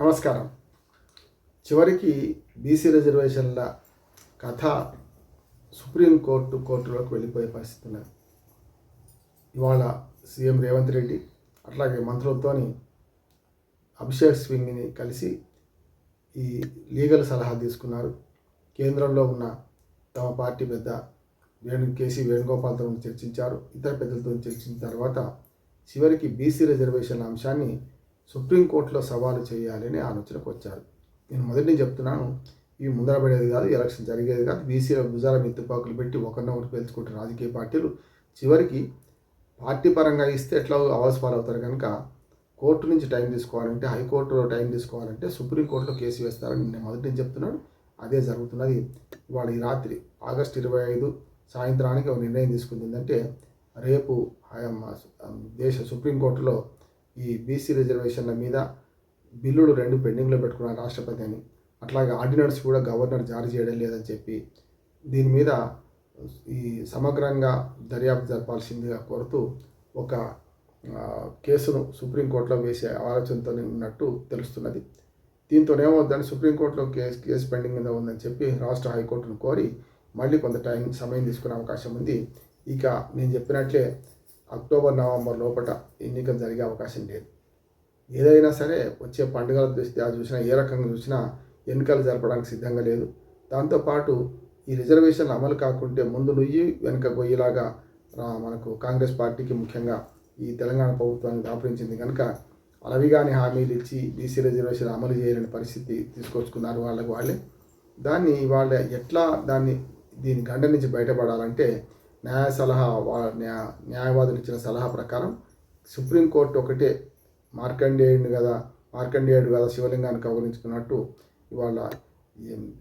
నమస్కారం. చివరికి బీసీ రిజర్వేషన్ల కథ సుప్రీంకోర్టు కోర్టులోకి వెళ్ళిపోయే పరిస్థితి ఉన్నది. ఇవాళ సీఎం రేవంత్ రెడ్డి అట్లాగే మంత్రులతోని అభిషేక్ స్వింగ్ని కలిసి ఈ లీగల్ సలహా తీసుకున్నారు. కేంద్రంలో ఉన్న తమ పార్టీ పెద్ద వేణు కేసీ వేణుగోపాల్తో చర్చించారు. ఇతర పెద్దలతో చర్చించిన తర్వాత చివరికి బీసీ రిజర్వేషన్ అంశాన్ని సుప్రీంకోర్టులో సవాలు చేయాలని ఆలోచనకు వచ్చారు. నేను మొదటి నుంచి చెప్తున్నాను ఇవి ముందర పడేది కాదు ఎలక్షన్ జరిగేది కాదు. బీసీల భుజాల మెత్తుపాకులు పెట్టి ఒకరినొకరు పేల్చుకుంటున్న రాజకీయ పార్టీలు చివరికి పార్టీ పరంగా ఇస్తే ఎట్లా అవసపాలవుతారు కనుక కోర్టు నుంచి టైం తీసుకోవాలంటే హైకోర్టులో టైం తీసుకోవాలంటే సుప్రీంకోర్టులో కేసు వేస్తారని నేను మొదటి నుంచి చెప్తున్నాను. అదే జరుగుతున్నది. ఇవాళ ఈ రాత్రి ఆగస్టు ఇరవై ఐదు సాయంత్రానికి ఒక నిర్ణయం తీసుకుంది. ఏంటంటే రేపు దేశ సుప్రీంకోర్టులో ఈ బీసీ రిజర్వేషన్ల మీద బిల్లులు రెండు పెండింగ్లో పెట్టుకున్నారు రాష్ట్రపతి అని. అట్లాగే ఆర్డినెన్స్ కూడా గవర్నర్ జారీ చేయడం లేదని చెప్పి దీని మీద ఈ సమగ్రంగా దర్యాప్తు జరపాల్సిందిగా కోరుతూ ఒక కేసును సుప్రీంకోర్టులో వేసే ఆలోచనతో ఉన్నట్టు తెలుస్తున్నది. దీంతో ఏమవుద్దని సుప్రీంకోర్టులో కేసు కేసు పెండింగ్ మీద ఉందని చెప్పి రాష్ట్ర హైకోర్టును కోరి మళ్ళీ కొంత టైం సమయం తీసుకునే అవకాశం ఉంది. ఇక నేను చెప్పినట్లే అక్టోబర్ నవంబర్ లోపల ఎన్నికలు జరిగే అవకాశం లేదు. ఏదైనా సరే వచ్చే పండుగల దృష్ట్యా చూసినా ఏ రకంగా చూసినా ఎన్నికలు జరపడానికి సిద్ధంగా లేదు. దాంతోపాటు ఈ రిజర్వేషన్లు అమలు కాకుంటే ముందు నుయ్యి వెనుక గొయ్యిలాగా మనకు కాంగ్రెస్ పార్టీకి ముఖ్యంగా ఈ తెలంగాణ ప్రభుత్వాన్ని దాపరించింది కనుక అలవిగాని హామీలు ఇచ్చి బీసీ రిజర్వేషన్ అమలు చేయలేని పరిస్థితి తీసుకొచ్చుకున్నారు వాళ్ళకు వాళ్ళే. దాన్ని వాళ్ళ ఎట్లా దాన్ని దీని గండ నుంచి బయటపడాలంటే న్యాయ సలహా వా- న్యాయవాదులు ఇచ్చిన సలహా ప్రకారం సుప్రీంకోర్టు ఒకటే మార్కండేయుడిని కదా మార్కండేయుడు కదా శివలింగాన్ని కౌగులించుకున్నట్టు ఇవాళ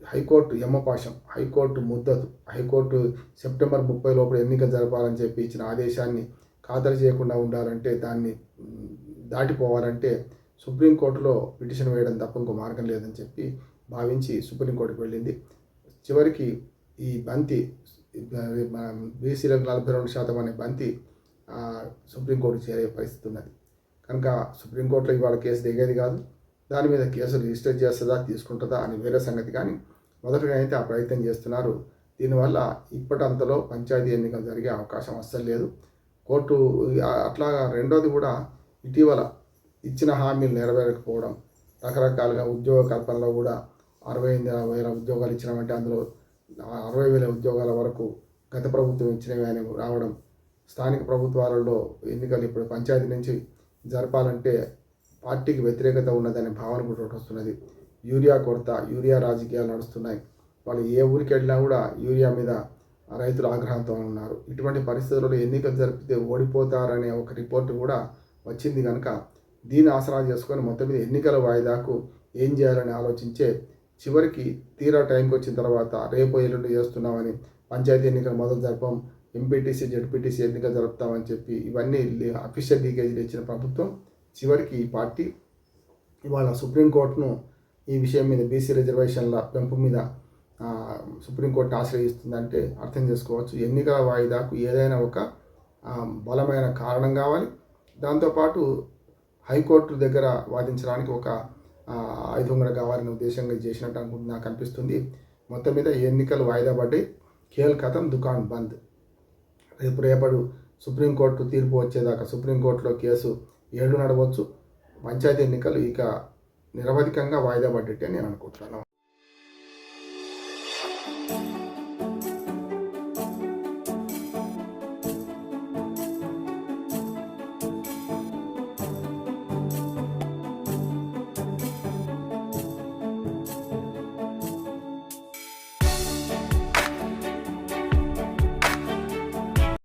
హైకోర్టు యమపాశం హైకోర్టు ముద్దతు హైకోర్టు సెప్టెంబర్ ముప్పై లోపల ఎన్నికలు జరపాలని చెప్పి ఇచ్చిన ఆదేశాన్ని ఖాతరు చేయకుండా ఉండాలంటే దాన్ని దాటిపోవాలంటే సుప్రీంకోర్టులో పిటిషన్ వేయడం తప్ప ఇంకో మార్గం లేదని చెప్పి భావించి సుప్రీంకోర్టుకు వెళ్ళింది. చివరికి ఈ బంతి బీసీలకు నలభై రెండు శాతం అనే బంతి సుప్రీంకోర్టు చేరే పరిస్థితి ఉన్నది. కనుక సుప్రీంకోర్టులో ఇవాళ కేసు దిగేది కాదు. దాని మీద కేసు రిజిస్టర్ చేస్తుందా తీసుకుంటుందా అని వేరే సంగతి. కానీ మొదటగా అయితే ఆ ప్రయత్నం చేస్తున్నారు. దీనివల్ల ఇప్పటంతలో పంచాయతీ ఎన్నికలు జరిగే అవకాశం అస్సలు లేదు. కోర్టు అట్లా అట్లాగా రెండోది కూడా ఇటీవల ఇచ్చిన హామీలు నెరవేరకపోవడం రకరకాలుగా ఉద్యోగ కల్పనలో కూడా అరవై ఎనిమిది వేల ఉద్యోగాలు ఇచ్చినామంటే అందులో అరవై వేల ఉద్యోగాల వరకు గత ప్రభుత్వం ఇచ్చినవి అని రావడం స్థానిక ప్రభుత్వాలలో ఎన్నికలు ఇప్పుడు పంచాయతీ నుంచి జరపాలంటే పార్టీకి వ్యతిరేకత ఉన్నదనే భావన కూడా వస్తున్నది. యూరియా కొరత యూరియా రాజకీయాలు నడుస్తున్నాయి. వాళ్ళు ఏ ఊరికి వెళ్ళినా కూడా యూరియా మీద రైతులు ఆగ్రహంతో ఉన్నారు. ఇటువంటి పరిస్థితుల్లో ఎన్నికలు జరిపితే ఓడిపోతారనే ఒక రిపోర్ట్ కూడా వచ్చింది కనుక దీన్ని ఆసరా చేసుకొని మొత్తం మీద ఎన్నికల వాయిదాకు ఏం చేయాలని ఆలోచించే చివరికి తీరా టైంకి వచ్చిన తర్వాత రేపు ఎల్లుండి చేస్తున్నామని పంచాయతీ ఎన్నికల మొదలు జరపం ఎంపీటీసీ జడ్పీటీసీ ఎన్నికలు జరుపుతామని చెప్పి ఇవన్నీ అఫీషియల్ లీకేజీలు ఇచ్చిన ప్రభుత్వం. చివరికి ఈ పార్టీ ఇవాళ సుప్రీంకోర్టును ఈ విషయం మీద బీసీ రిజర్వేషన్ల పెంపు మీద సుప్రీంకోర్టు ఆశ్రయిస్తుందంటే అర్థం చేసుకోవచ్చు. ఎన్నికల వాయిదాకు ఏదైనా ఒక బలమైన కారణం కావాలి. దాంతోపాటు హైకోర్టు దగ్గర వాదించడానికి ఒక ఐదు ఆయుధం కావాలనే ఉద్దేశంగా చేసినట్టు అనుకుంటు నాకు అనిపిస్తుంది. మొత్తం మీద ఎన్నికలు వాయిదా పడ్డాయి ఖేల్ కథం దుకాన్ బంద్. రేపు రేపడు సుప్రీంకోర్టు తీర్పు వచ్చేదాకా సుప్రీంకోర్టులో కేసు ఏడు నడవచ్చు. పంచాయతీ ఎన్నికలు ఇక నిరవధికంగా వాయిదా పడ్డట్టే నేను అనుకుంటున్నాను.